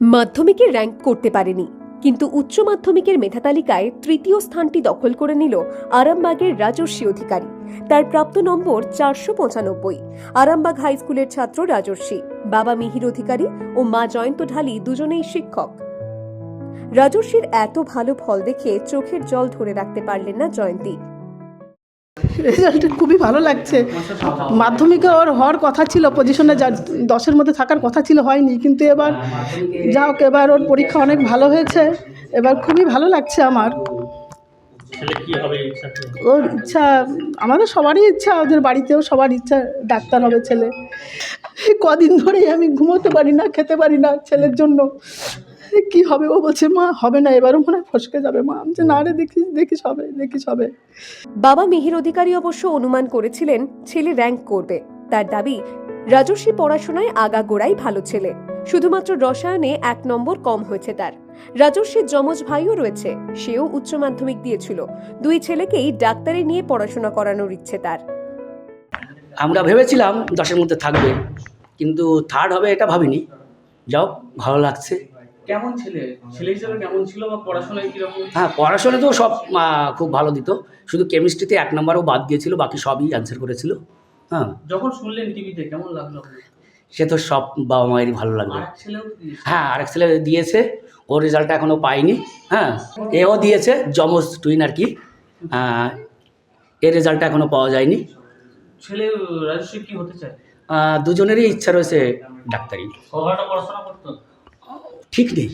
মাধ্যমিকে র্যাঙ্ক করতে পারেনি। কিন্তু উচ্চ মাধ্যমিকের মেধা তালিকায় তৃতীয় স্থানটি দখল করে নিল আরামবাগের রাজস্বী অধিকারী। তার প্রাপ্ত নম্বর চারশো পঁচানব্বই। আরামবাগ হাই স্কুলের ছাত্র রাজস্বী বাবা মিহির অধিকারী ও মা জয়ন্ত ঢালি দুজনেই শিক্ষক। রাজস্বীর এত ভালো ফল দেখে চোখের জল ধরে রাখতে পারলেন না জয়ন্তী। রেজাল্ট খুবই ভালো লাগছে। মাধ্যমিকে ওর হওয়ার কথা ছিল পজিশনে যা দশের মধ্যে থাকার কথা ছিল হয়নি কিন্তু এবার যা হোক এবার ওর পরীক্ষা অনেক ভালো হয়েছে। এবার খুবই ভালো লাগছে আমার। ওর ইচ্ছা আমাদের সবারই ইচ্ছা ওদের বাড়িতেও সবার ইচ্ছা ডাক্তার হবে ছেলে। কদিন ধরেই আমি ঘুমোতে পারি না খেতে পারি না ছেলের জন্য। কি হবে? ও বলছে মা হবে না এবারও মনে হয় ফসকে যাবে। মা আমি যে না রে দেখিস দেখিস হবে দেখিস হবে। বাবা মিহির অধিকারী অবশ্য অনুমান করেছিলেন ছেলে র্যাঙ্ক করবে। তার দাবি রাজস্বী পড়াশোনায় আগাগোড়াই ভালো ছেলে। শুধুমাত্র রসায়নে এক নম্বর কম হয়েছে তার। রাজস্বীর যমজ ভাইও রয়েছে সেও উচ্চ মাধ্যমিক দিয়েছিল। দুই ছেলেকেই ডাক্তারি নিয়ে পড়াশোনা করানোর ইচ্ছে তার। আমরা ভেবেছিলাম দশের মধ্যে থাকবে। কিন্তু থার্ড হবে এটা ভাবিনি। যাও ভালো লাগছে। কেমন ছেলে? ছেলে হিসেবে কেমন ছিল বা পড়াশোনায় কীরকম হ্যাঁ পড়াশোনা তো সব খুব ভালো দিত। শুধু কেমিস্ট্রিতে এক নম্বরও বাদ দিয়েছিল বাকি সবই অ্যান্সার করেছিল। হ্যাঁ। যখন শুনলেন টিভিতে কেমন লাগল? সে তো সব বাবা মায়েরই ভালো লাগবে হ্যাঁ আরেক ছেলে দিয়েছে ওর রেজাল্টটা এখনও পাইনি। হ্যাঁ এও দিয়েছে যমজ টুইন আর কি। এর রেজাল্টটা এখনও পাওয়া যায়নি। ছেলে রাজস্বী কি হতে চায়? দুজনেরই ইচ্ছা রয়েছে ডাক্তারি। ঠিক নেই।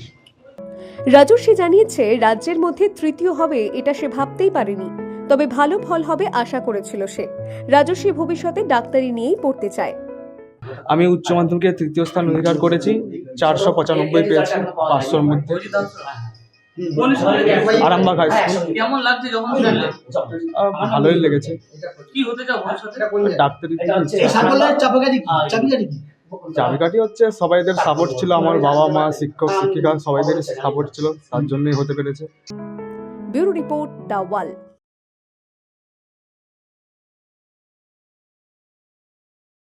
রাজস্বী জানিয়েছে রাজ্যের মধ্যে তৃতীয় হবে এটা সে ভাবতেই পারেনি। তবে ভালো ফল হবে আশা করেছিল সে। রাজস্বী ভবিষ্যতে ডাক্তারি নিয়েই পড়তে চায়। আমি উচ্চ মাধ্যমিকে তৃতীয় স্থান অধিকার করেছি চারশো পঁচানব্বই পেয়েছি পাঁচশোর মধ্যে? আরামবাগ হাই স্কুল কেমন লাগছে যখন ভালোই লেগেছে। কি হতে চাও ভবিষ্যতে? ডাক্তারি চাবিকাঠি হচ্ছে সবাইদের সাপোর্ট ছিল আমার বাবা মা শিক্ষক শিক্ষিকা সবাইদের সাপোর্ট ছিল তার জন্যই হতে পেরেছে। Bureau report the wall